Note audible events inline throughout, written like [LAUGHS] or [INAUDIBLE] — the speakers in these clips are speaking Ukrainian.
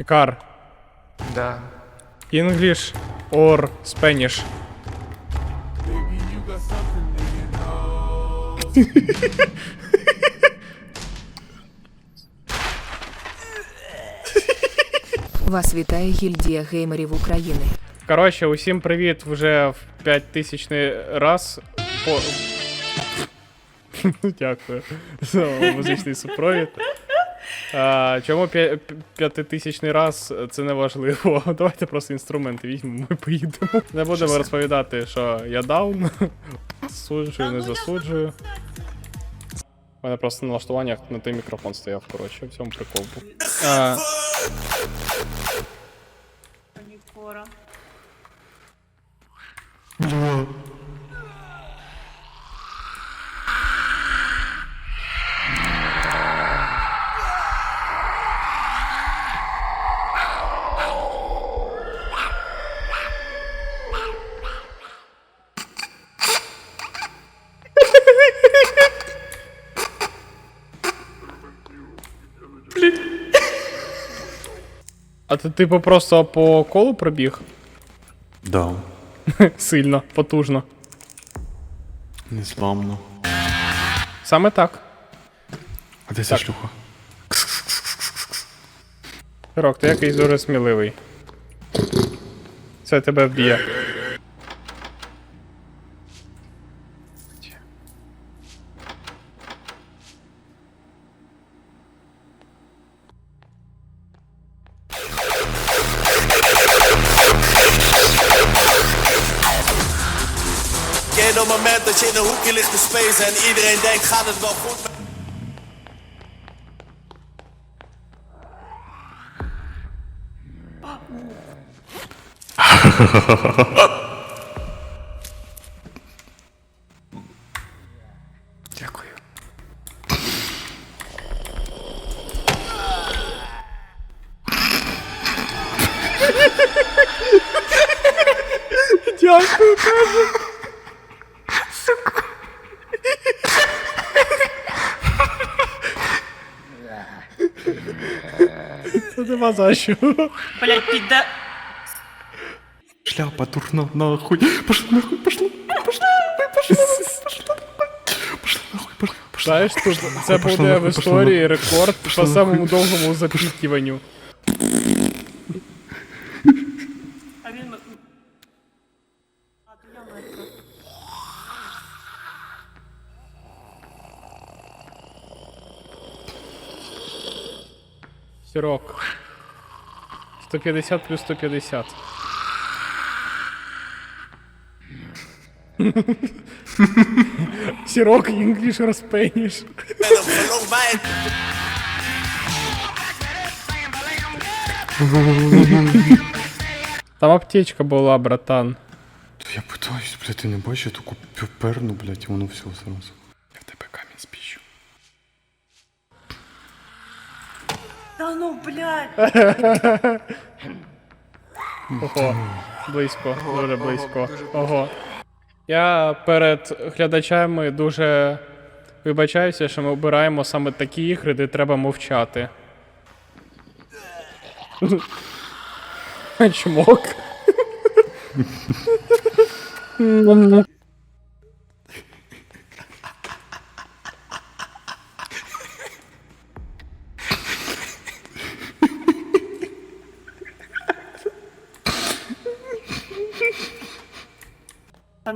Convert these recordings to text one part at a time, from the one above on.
Ікар. Да. English or Spanish? Вас вітає гільдія геймерів України. Коротше, усім привіт вже в 5000 раз. По... [LAUGHS] Дякую за музичний супровід. А, чому п'я- п'я- п'ятитисячний раз це не важливо. [LAUGHS] Давайте просто інструменти візьмемо і поїдемо. Не будемо розповідати, що я даун. Засуджую, не засуджую. У мене просто на налаштуваннях на той мікрофон стояв, коротше, в цьому прикол був. А, Нікора. А ти типу просто по колу пробіг? Да, [LAUGHS] Сильно, потужно. незламно. Саме так. А де ця шлюха? Рок, ти якийсь дуже сміливий. Це тебе вб'є. moment dat je in een hoekje ligt te spacen en iedereen denkt gaat het wel goed met Дякую. Дякую, каже. Це нема за що. Блять, піде. Шляпа дурна, нахуй. Пошла нахуй, пошла, пошла, пошла, пошла, пошла нахуй, пошла, пошла. Знаєш, тут це Пошла буде в нахуй, пошла історії рекорд по Пошла самому довгому запікуванню. А він. А, то я мертва. Сірок. 150 плюс 150. [LAUGHS] Сірок, інгліш розпеніш. hem. Там аптечка була, братан. Я питаюсь, блядь, ти не бачиш, я таку перну, блядь, і воно все зразу. Я в тебе камінь спіщу. Та ну, блядь. Ого, близько, дуже близько. Ого. Я перед глядачами дуже вибачаюся, що ми обираємо саме такі ігри, де треба мовчати. Чмок.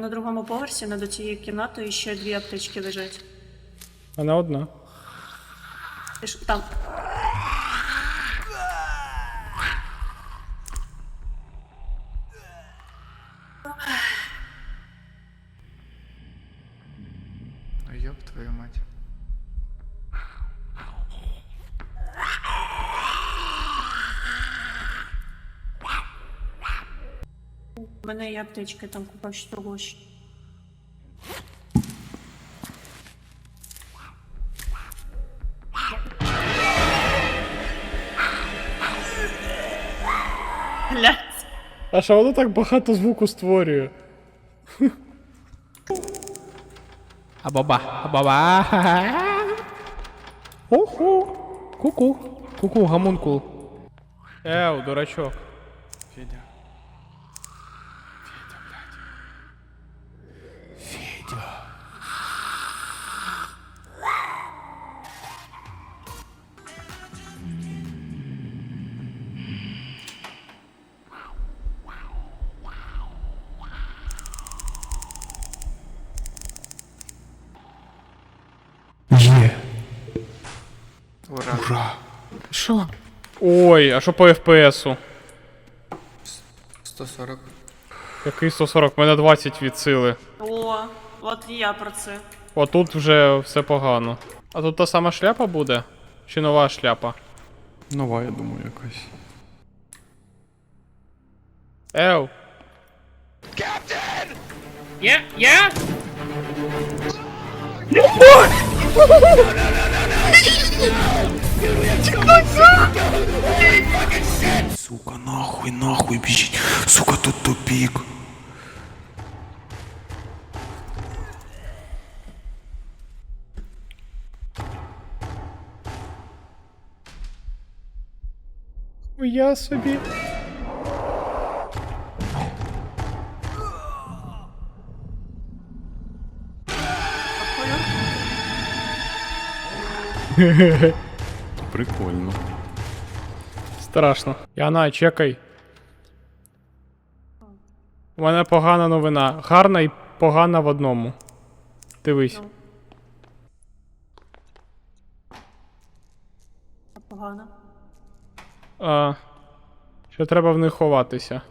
На другому поверсі над цією кімнатою ще дві аптечки лежать. Вона одна. Ти ж там. Ёб твою мать. У мене є аптечки, там купа того. ж. Блядь. А що воно так багато звуку створює? Абаба, абаба. Оху. Ку-ку. Ку-ку, гамункул. Еу, дурачок. Федя, Є. Ура. Ура. Що? Ой, а що по FPS-у? 140. Який 140? У мене 20 від сили. О, от і я про це. Отут вже все погано. А тут та сама шляпа буде? Чи нова шляпа? Нова, я думаю, якась. Еу. Є, є! Сука, нахуй, нахуй біжіть. Сука, тут тупік. Я собі. [LAUGHS] Прикольно. Страшно. Яна, чекай. У мене погана новина. Гарна і погана в одному. Дивись. Ну. А Погано. А, що треба в них ховатися.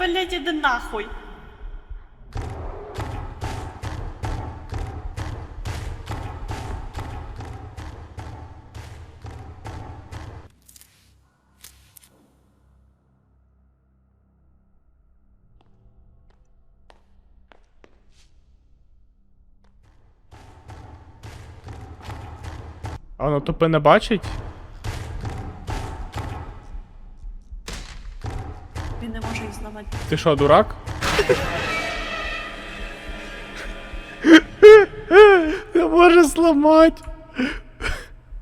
Блядь, іди нахуй. А воно тупе не бачить? Ти що, дурак? Не може зламати.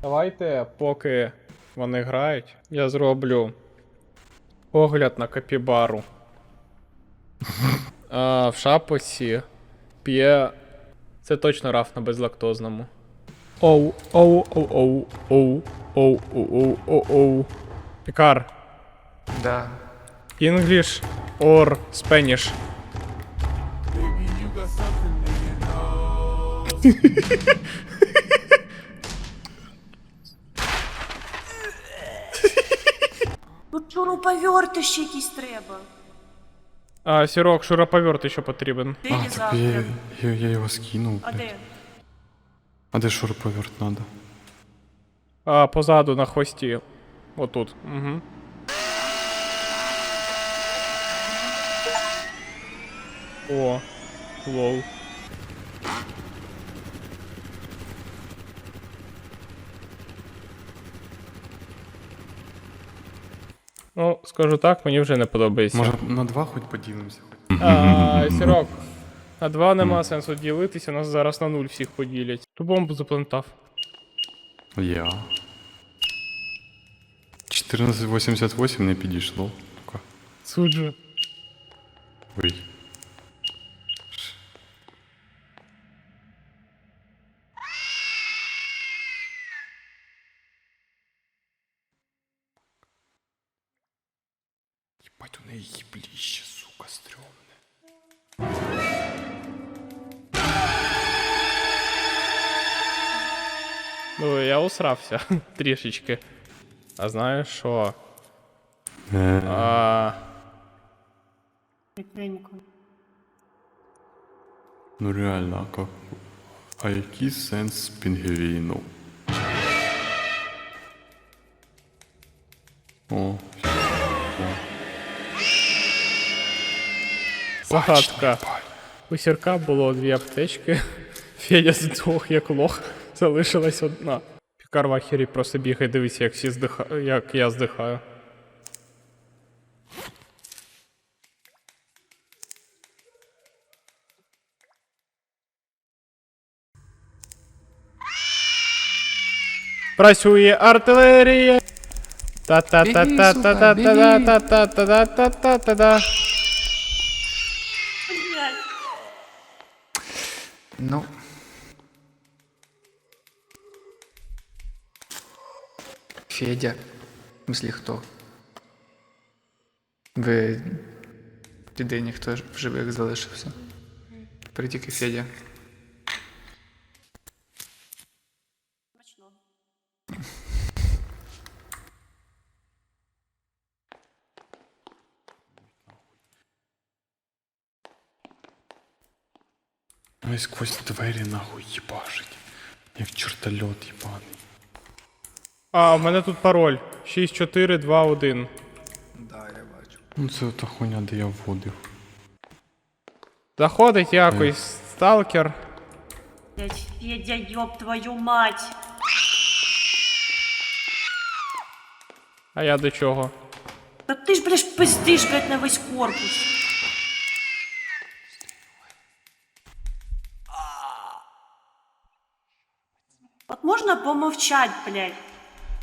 Давайте, поки вони грають, я зроблю огляд на капібару. А, в шапоці п'є. Це точно раф на безлактозному. Оу, оу, оу, оу, оу, оу, оу, оу, оу. Пікар. Да. English or Spanish? Тут шуруповерти ще якісь треба. А, Сірок, шуруповерт ще потрібен. Де А, так я, я, я його скинув. А блядь. де? А де шуруповерт надо? А, позаду на хвості. Отут. Угу. О, лол. Ну, скажу так, мені вже не подобається. Може на два хоч поділимося? А, Сірок, на два нема сенсу ділитися, нас зараз на нуль всіх поділять. Ту бомбу заплентав. Я. 1488 не підійшло. Суджу. Ну, я [LAUGHS] трішечки. А знаєш що? Е, А, Прикренько. ну реально, а как? А який сенс пінгвіну? О, загадка. У сірка було дві аптечки. [LAUGHS] Федя здох як лох, залишилась одна. Пікар в ахері просто бігає, дивиться, як всі здиха... як я здихаю. Працює артилерія. Та-та-та-та-та-та-та-та-та-та-та-та-та-та. Ну. Федя. В смысле, хто? Ви. Єдині, хто в живих залишився. Тепер тільки Федя. Ну сквозь двері нахуй їбашить. Як чортольот їбаний. А, у мене тут пароль. 6421. Да, я бачу. Ну це та хуйня, де я вводив. Заходить якось сталкер. Блядь, Федя, ёб твою мать. А я до чого? Та ти ж, блядь, пиздиш, блядь, на весь корпус. От можна помовчать, блядь.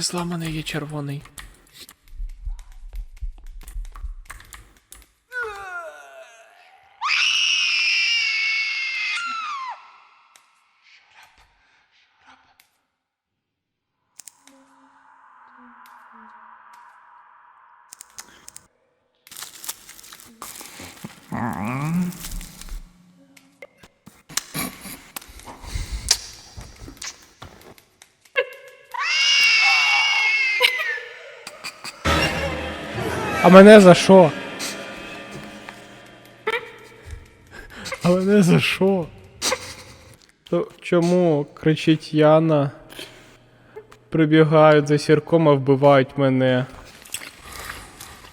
Зламаний є червоний. А мене за що? А мене за що? То чому кричить Яна? Прибігають за сірком, а вбивають мене.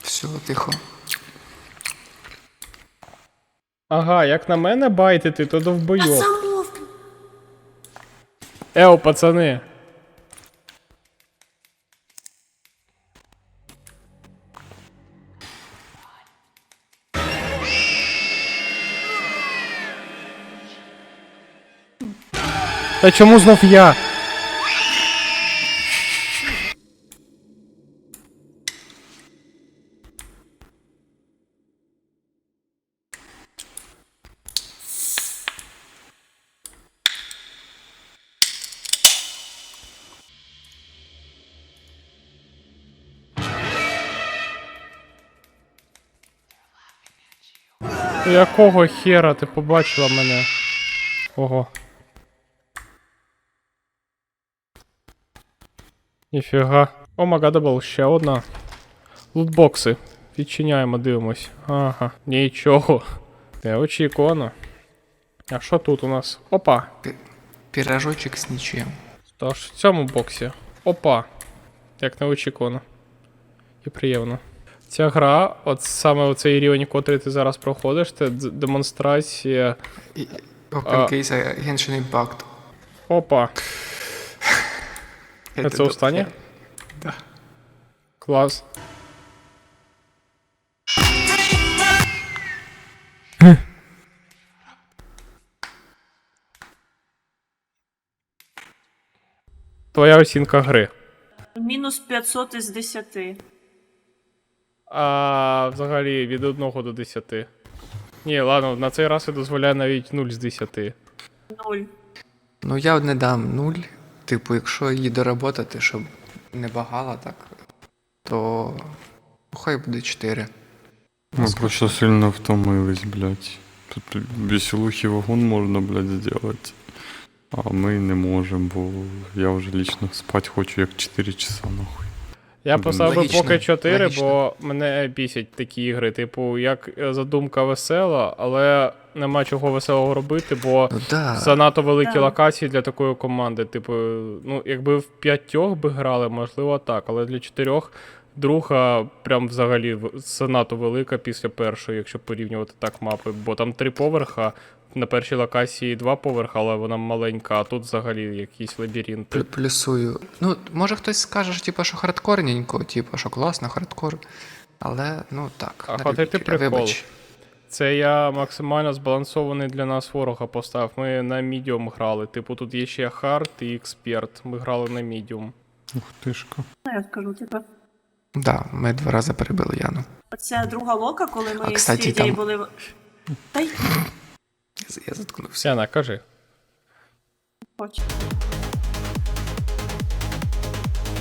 Все, тихо. Ага, як на мене байтити, то довбойоб. Замовкни. Ео, пацани. Та чому знов я? Якого хера ти побачила мене? Ого. Ніфіга. О, магадабл, ще одна. Лутбокси. Відчиняємо, дивимось. Ага, нічого. Неочікувано. А що тут у нас? Опа. Пі- Пірожочок з нічим. Тож в цьому боксі. Опа. Як неочікувано. І приємно. Ця гра, от саме оцей рівень, котрий ти зараз проходиш, це демонстрація. Open Case Genshin Impact. Опа, Я це останнє? Да. клас. Твоя оцінка гри. Мінус 500 із 10. А взагалі від 1 до 10. Ні, ладно, на цей раз я дозволяю навіть 0 з 10. 0. Ну я не дам нуль. Типу, якщо її доработати, щоб не багала так, то ну, хай буде 4. Мы просто сильно втомились, блядь. Тут веселухий вагон можно, блядь, сделать. А мы не можем, бо я вже лично спать хочу як 4 часа нахуй. Я поставив би поки 4, логічно. бо мене бісять такі ігри. Типу, як задумка весела, але нема чого веселого робити, бо Ну да. занадто великі Да. локації для такої команди. Типу, ну, якби в п'ятьох би грали, можливо, так, але для чотирьох друга прям взагалі занадто велика після першої, якщо порівнювати так мапи. Бо там три поверха. На першій локації два поверха, але вона маленька, а тут взагалі якісь лабіринти. Плю- Плюсую. Ну, може хтось скаже, що, типу, що хардкорненько, типу, що класно, хардкор. Але, ну так. А хватити прикол. Вибач. Це я максимально збалансований для нас ворога постав. Ми на мідіум грали. Типу, тут є ще хард і експерт. Ми грали на мідіум. Ух тишка. Ну, я скажу, типу. Да, ми два рази перебили Яну. Оця друга лока, коли ми А, з кстати, там- були. в- Та й Я, заткнувся. Сяна, кажи. хоч.